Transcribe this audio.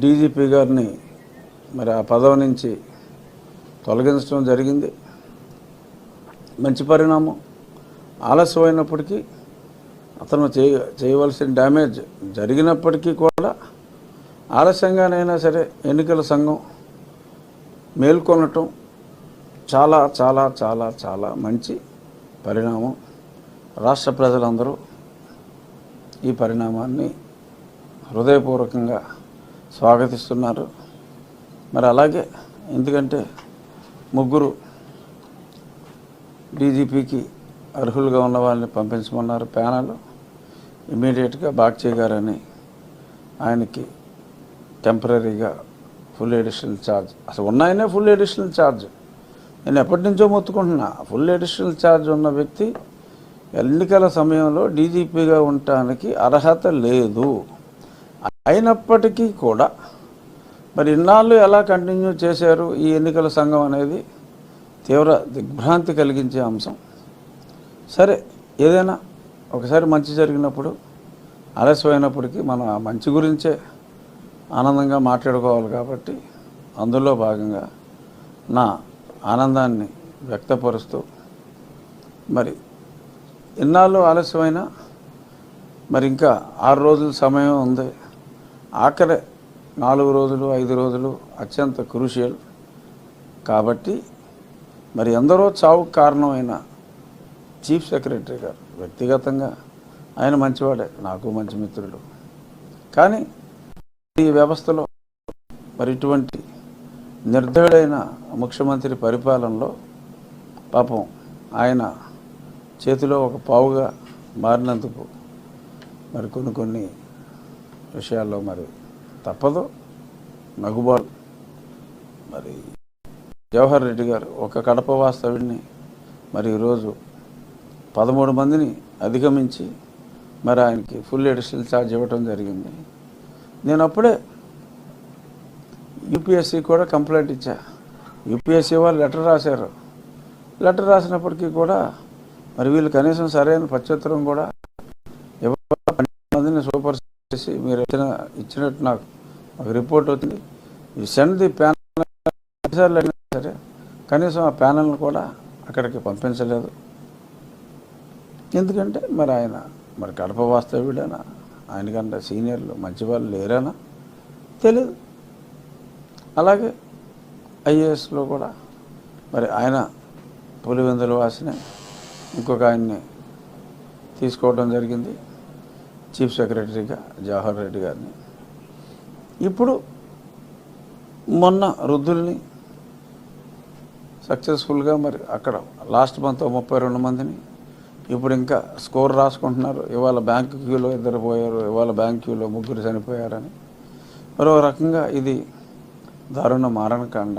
DGP గారిని మరి ఆ పదవి నుంచి తొలగించడం జరిగింది. మంచి పరిణామం. ఆలస్యమైనప్పటికీ అతను చేయ చేయవలసిన డ్యామేజ్ జరిగినప్పటికీ కూడా ఆలస్యంగానైనా సరే ఎన్నికల సంఘం మేల్కొనటం చాలా చాలా చాలా చాలా మంచి పరిణామం. రాష్ట్ర ప్రజలందరూ ఈ పరిణామాన్ని హృదయపూర్వకంగా స్వాగతిస్తున్నారు. మరి అలాగే ఎందుకంటే ముగ్గురు డీజీపీకి అర్హులుగా ఉన్న వాళ్ళని పంపించమన్నారు ప్యానల్. ఇమీడియట్గా బాగ్చే గారని ఆయనకి టెంపరీగా ఫుల్ ఎడిషనల్ ఛార్జ్ అసలు ఉన్నాయనే ఫుల్ ఎడిషనల్ ఛార్జ్ నేను ఎప్పటి నుంచో మొత్తుకుంటున్నా ఫుల్ ఎడిషనల్ ఛార్జ్ ఉన్న వ్యక్తి ఎన్నికల సమయంలో డీజీపీగా ఉండటానికి అర్హత లేదు. అయినప్పటికీ కూడా మరి ఇన్నాళ్ళు ఎలా కంటిన్యూ చేశారు ఈ ఎన్నికల సంఘం అనేది తీవ్ర దిగ్భ్రాంతి కలిగించే అంశం. సరే ఏదైనా ఒకసారి మంచి జరిగినప్పుడు ఆలస్యమైనప్పటికీ మనం ఆ మంచి గురించే ఆనందంగా మాట్లాడుకోవాలి కాబట్టి అందులో భాగంగా నా ఆనందాన్ని వ్యక్తపరుస్తూ మరి ఇన్నాళ్ళు ఆలస్యమైనా మరి ఇంకా ఆరు రోజుల సమయం ఉంది. ఆఖరి నాలుగు రోజులు ఐదు రోజులు అత్యంత క్రూషియల్. కాబట్టి మరి ఎందరో చావుకు కారణమైన చీఫ్ సెక్రటరీ గారు వ్యక్తిగతంగా ఆయన మంచివాడే నాకు మంచి మిత్రుడు కానీ ఈ వ్యవస్థలో మరి ఇటువంటి నిర్దయుడైన ముఖ్యమంత్రి పరిపాలనలో పాపం ఆయన చేతిలో ఒక పావుగా మారినందుకు మరి కొన్ని కొన్ని విషయాల్లో మరి తప్పదు. నగుబాటు మరి జవహర్ రెడ్డి గారు ఒక కడప వాస్తవుడిని మరి ఈరోజు పదమూడు మందిని అధిగమించి మరి ఆయనకి ఫుల్ ఎడిషనల్ ఛార్జ్ ఇవ్వటం జరిగింది. నేను అప్పుడే యూపీఎస్సీ కూడా కంప్లైంట్ ఇచ్చా. యూపీఎస్సీ వాళ్ళు లెటర్ రాశారు. లెటర్ రాసినప్పటికీ కూడా మరి వీళ్ళు కనీసం సరైన ప్రత్యుత్తరం కూడా పన్నెండు మందిని సూపర్ చేసి మీరు ఇచ్చిన ఇచ్చినట్టు నాకు ఒక రిపోర్ట్ వచ్చింది. ఈ సెండ్ ది ప్యానల్ సరే కనీసం ఆ ప్యానల్ని కూడా అక్కడికి పంపించలేదు. ఎందుకంటే మరి ఆయన మరి కడప వాస్తవ్యుడేనా? ఆయనకంటే సీనియర్లు మంచి వాళ్ళు లేరేనా? తెలియదు అలాగే ఐఏఎస్లో కూడా మరి ఆయన పులివెందుల వాసిని ఇంకొక ఆయన్ని తీసుకోవడం జరిగింది చీఫ్ సెక్రటరీగా జవహర్ రెడ్డి గారిని. ఇప్పుడు మొన్న వృద్ధుల్ని సక్సెస్ఫుల్గా మరి అక్కడ లాస్ట్ మంత్ ముప్పై రెండు మందిని ఇప్పుడు ఇంకా స్కోర్ రాసుకుంటున్నారు. ఇవాళ బ్యాంక్ క్యూలో ఇద్దరు పోయారు ఇవాళ బ్యాంక్ క్యూలో ముగ్గురు చనిపోయారని. మరో రకంగా ఇది దారుణ మారణకాండ.